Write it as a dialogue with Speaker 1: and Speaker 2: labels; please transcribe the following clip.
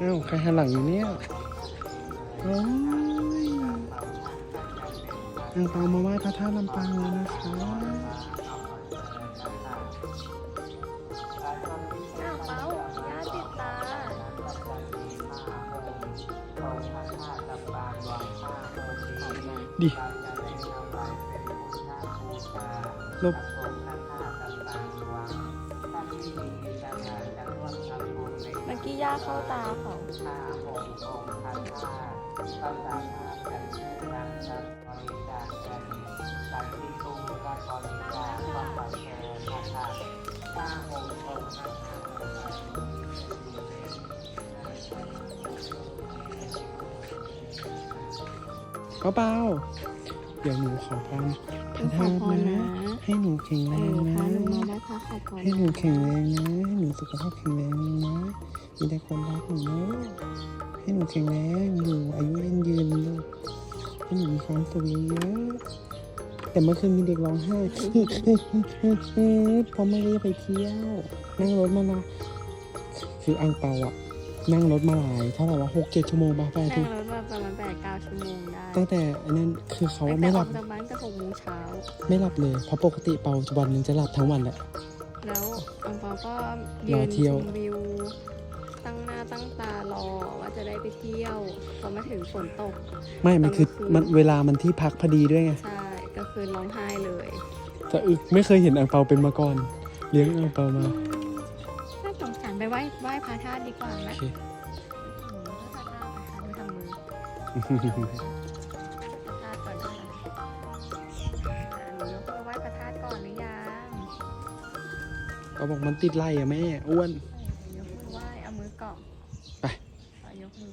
Speaker 1: อ้าวใครหันหลังอยู่เนี่ยโอ้ยอังเปามาไหว้พระธาตุลำปางเลยนะคะ
Speaker 2: อ้าวเป้าย่าติดตา
Speaker 1: ดิลบ
Speaker 2: กี้ย่าเข้าตาเขา
Speaker 1: เปาเปา เดี๋ยวหนูขอพรพระธาตุนะให้หนูแข็ง
Speaker 2: เอ
Speaker 1: แรง
Speaker 2: อ
Speaker 1: นะ
Speaker 2: พาหนูมาได้ค่ะขอพร
Speaker 1: ให้หนูแข็งแรงนะให้หนูสุขภาพแข็งแรงนะมีแต่คนรักหนูนะให้หนูแข็งแรงอยู่อายุยืนยืนลูกให้หนูมีความสุขเยอะๆแต่เมื่อคืนมีเด็กร้องไห้เพราะไม่ได้ไปเที่ยวนั่งรถมาละคืออังเปาอะ นั่งรถมาหลายเท่าไหร่วะหกเจ็ดชั่วโมงป่ะแปด
Speaker 2: นั่
Speaker 1: ที่
Speaker 2: งรถมาประมาณแปดเก้าชั่วโมงได้
Speaker 1: ตั้งแต่อันนั้นคือเขา
Speaker 2: ตั้งแต่
Speaker 1: ไม่ห
Speaker 2: อ
Speaker 1: ลั
Speaker 2: อบกจากบ้านก็หกโมงเช้า
Speaker 1: ไม่หลับเลยเพราะปกติเปาวันหนึงจะหลับทั้งวันแหละ
Speaker 2: แล้วอังเปาก็
Speaker 1: ร
Speaker 2: ยื
Speaker 1: อนเที่
Speaker 2: ช
Speaker 1: ยว
Speaker 2: มวิวตั้งหน้าตั้งตารอว่าจะได้ไปเที่ยวพอมาถึงฝนตก
Speaker 1: ไม่มันคือ
Speaker 2: ตอนกลางคืน
Speaker 1: มันเวลามันที่พักพอดีด้วยไง
Speaker 2: ใช่ก็คือร้องไห้เลย
Speaker 1: จะอึกไม่เคยเห็นอังเปาเป็นมาก่อน เลี้ยงอังเปามา
Speaker 2: น่าสงสารไปไหว้ไหว้พระธาตุดีกว่าไหม
Speaker 1: โอเค
Speaker 2: อืมพระธาตุนะคะดูทำมือพระธาตุก่อนนะคะอ่าหนูยกมือไหว้พระธาตุก่อนหรือยัง
Speaker 1: ก็บอกมันติดไล่อะแม่อ้วน
Speaker 2: ยกมือไหว้เอามือเกาะ
Speaker 1: ไป
Speaker 2: เอายกมือ